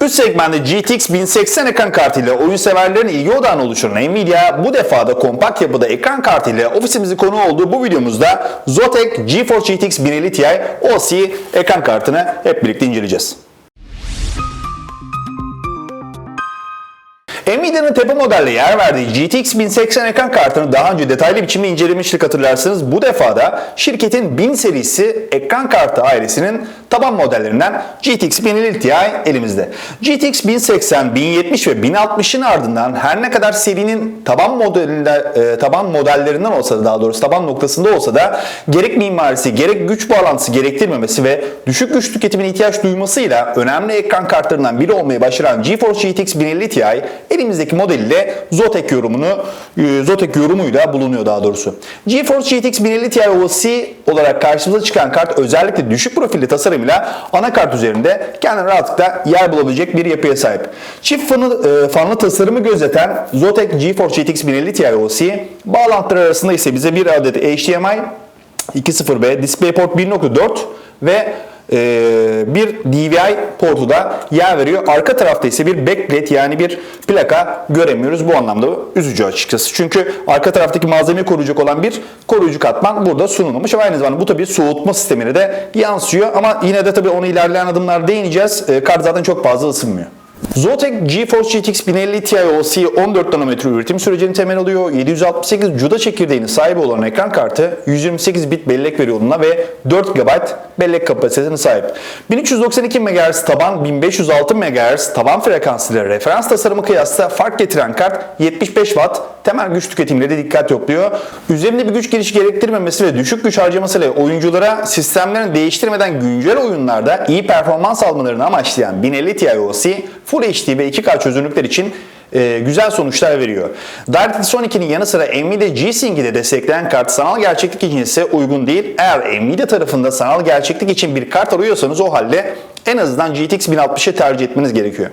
Üst segmentte GTX 1080 ekran kartı ile oyun severlerin ilgi odağını oluşturan Nvidia bu defa da kompakt yapıda ekran kartı ile ofisimizin konu olduğu bu videomuzda Zotac GeForce GTX 1050 Ti OC ekran kartını hep birlikte inceleyeceğiz. Nvidia'nın tepe modelde yer verdiği GTX 1080 ekran kartını daha önce detaylı biçimde incelemiştik hatırlarsınız. Bu defa da şirketin 1000 serisi ekran kartı ailesinin taban modellerinden GTX 1050 Ti elimizde. GTX 1080, 1070 ve 1060'ın ardından her ne kadar serinin taban modelinde e, taban modellerinden olsa da daha doğrusu taban noktasında olsa da gerek mimarisi, gerek güç bağlantısı gerektirmemesi ve düşük güç tüketimine ihtiyaç duymasıyla önemli ekran kartlarından biri olmayı başaran GeForce GTX 1050 Ti elimizdeki modeliyle Zotac yorumunu e, Zotac yorumuyla bulunuyor daha doğrusu. GeForce GTX 1050 Ti OC olarak karşımıza çıkan kart özellikle düşük profilli tasarımıyla anakart üzerinde kendine rahatlıkla yer bulabilecek bir yapıya sahip. Çift fanı, e, fanlı tasarımı gözeten Zotac GeForce GTX 1050 Ti OC bağlantılar arasında ise bize bir adet HDMI 2.0B, DisplayPort 1.4 ve bir DVI portu da yer veriyor. Arka tarafta ise bir backplate yani bir plaka göremiyoruz. Bu anlamda üzücü açıkçası. Çünkü arka taraftaki malzemeyi koruyacak olan bir koruyucu katman burada sunulmamış. Ve aynı zamanda bu tabii soğutma sistemine de yansıyor. Ama yine de tabii onu ilerleyen adımlar değineceğiz. E, kart zaten çok fazla ısınmıyor. Zotac GeForce GTX 1050 Ti OC 14 nanometre üretim sürecini temel alıyor. 768 CUDA çekirdeğinin sahibi olan ekran kartı 128 bit bellek veriyorluğuna ve 4 GB bellek kapasitesine sahip. 1392 MHz taban, 1506 MHz taban frekansıyla referans tasarımı kıyasla fark getiren kart 75 Watt temel güç tüketimleri dikkat topluyor. Üzerinde bir güç girişi gerektirmemesi ve düşük güç harcamasıyla oyunculara sistemlerini değiştirmeden güncel oyunlarda iyi performans almalarını amaçlayan 1050 Ti OC Full HD ve 2K çözünürlükler için e, güzel sonuçlar veriyor. DirectX 12'nin yanı sıra Nvidia G-Sync'i de destekleyen kart sanal gerçeklik için ise uygun değil. Eğer Nvidia tarafında sanal gerçeklik için bir kart arıyorsanız o halde en azından GTX 1060'ı tercih etmeniz gerekiyor.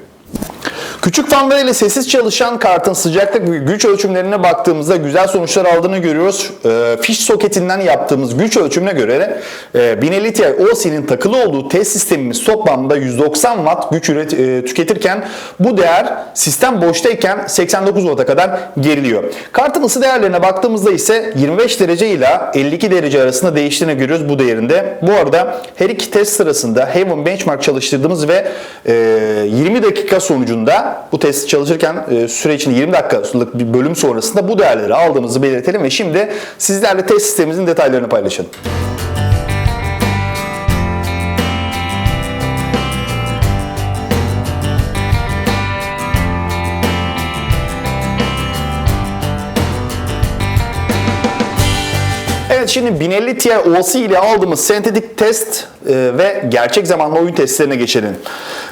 Küçük fanlarıyla sessiz çalışan kartın sıcaklık ve güç ölçümlerine baktığımızda güzel sonuçlar aldığını görüyoruz. E, fiş soketinden yaptığımız güç ölçümüne göre e, 1050 Ti OC'nin takılı olduğu test sistemimiz toplamda 190 Watt güç üret, e, tüketirken bu değer sistem boştayken 89 Watt'a kadar geriliyor. Kartın ısı değerlerine baktığımızda ise 25 derece ile 52 derece arasında değiştiğini görüyoruz bu değerinde. Bu arada her iki test sırasında Haven Benchmark çalıştırdığımız ve e, 20 dakika sonucunda bu test çalışırken e, süre için 20 dakikalık bir bölüm sonrasında bu değerleri aldığımızı belirtelim ve şimdi sizlerle test sistemimizin detaylarını paylaşalım. Evet şimdi 1050 Ti OC ile aldığımız sentetik test e, ve gerçek zamanlı oyun testlerine geçelim.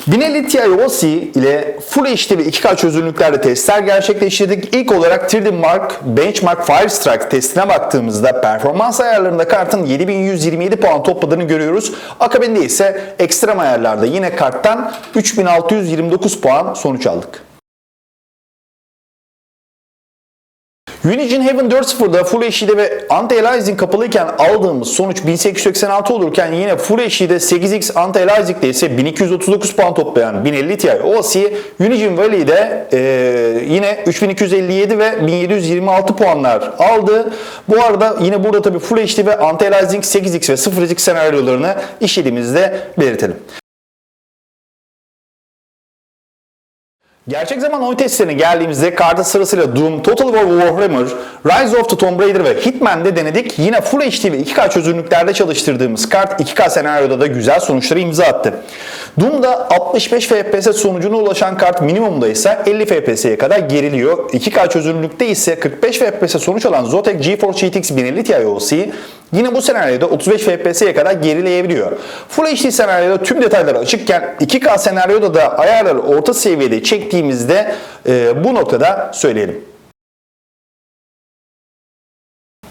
1050 Ti OC ile Full HD ve 2K çözünürlüklerde testler gerçekleştirdik. İlk olarak 3D Mark Benchmark Firestrike testine baktığımızda performans ayarlarında kartın 7127 puan topladığını görüyoruz. Akabinde ise ekstrem ayarlarda yine karttan 3629 puan sonuç aldık. Unigine Heaven 4.0'da Full HD'de ve Anti-Aliasing kapalıyken aldığımız sonuç 1886 olurken yine Full HD'de 8x Anti-Aliasing'de ise 1239 puan toplayan 1050 Ti OC Unigine Valley'de e, yine 3257 ve 1726 puanlar aldı. Bu arada yine burada tabii Full HD ve Anti-Aliasing 8x ve 0x senaryolarını işlediğimizde belirtelim. Gerçek zaman oyun testlerine geldiğimizde kartı sırasıyla Doom, Total War Warhammer, Rise of the Tomb Raider ve Hitman'de denedik. Yine Full HD ve 2K çözünürlüklerde çalıştırdığımız kart 2K senaryoda da güzel sonuçları imza attı. Doom'da 65 FPS sonucuna ulaşan kart minimumda ise 50 FPS'ye kadar geriliyor. 2K çözünürlükte ise 45 FPS sonuç alan Zotac GeForce GTX 1050 Ti OC Yine bu senaryoda 35 FPS'ye kadar gerileyebiliyor. Full HD senaryoda tüm detayları açıkken 2K senaryoda da ayarları orta seviyede çektiğimizde e, bu noktada söyleyelim.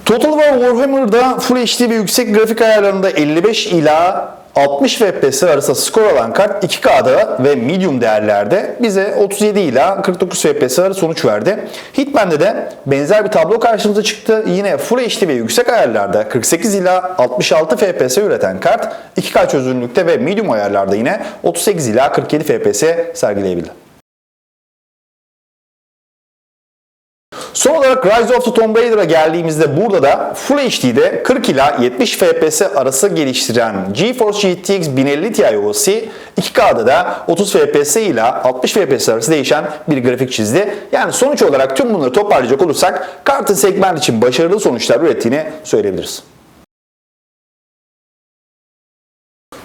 Total War Warhammer'da Full HD ve yüksek grafik ayarlarında 55 ila 60 FPS arası skor alan kart 2K'da ve medium değerlerde bize 37 ila 49 FPS arası sonuç verdi. Hitman'de de benzer bir tablo karşımıza çıktı. Yine Full HD ve yüksek ayarlarda 48 ila 66 FPS üreten kart 2K çözünürlükte ve medium ayarlarda yine 38 ila 47 FPS sergileyebildi. Son olarak Rise of the Tomb Raider'a geldiğimizde burada da Full HD'de 40 ila 70 FPS arası geliştiren GeForce GTX 1050 Ti OC 2K'da da 30 FPS ila 60 FPS arası değişen bir grafik çizdi. Yani sonuç olarak tüm bunları toparlayacak olursak kartın segment için başarılı sonuçlar ürettiğini söyleyebiliriz.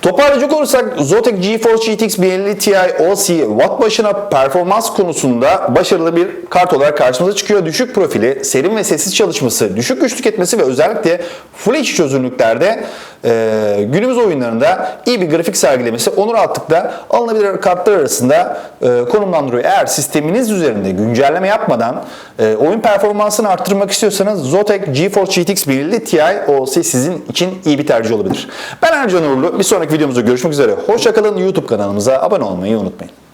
Toparlayacak olursak Zotac GeForce GTX 1050 Ti OC watt başına performans konusunda başarılı bir kart olarak karşımıza çıkıyor. Düşük profili, serin ve sessiz çalışması, düşük güç tüketmesi ve özellikle Full HD çözünürlüklerde e, günümüz oyunlarında iyi bir grafik sergilemesi onu rahatlıkla alınabilir kartlar arasında e, konumlandırıyor. Eğer sisteminiz üzerinde güncelleme yapmadan e, oyun performansını arttırmak istiyorsanız Zotac GeForce GTX 1050 Ti OC sizin için iyi bir tercih olabilir. Ben Ercan Uğurlu. Bir sonraki videomuzda görüşmek üzere. Hoşçakalın. YouTube kanalımıza abone olmayı unutmayın.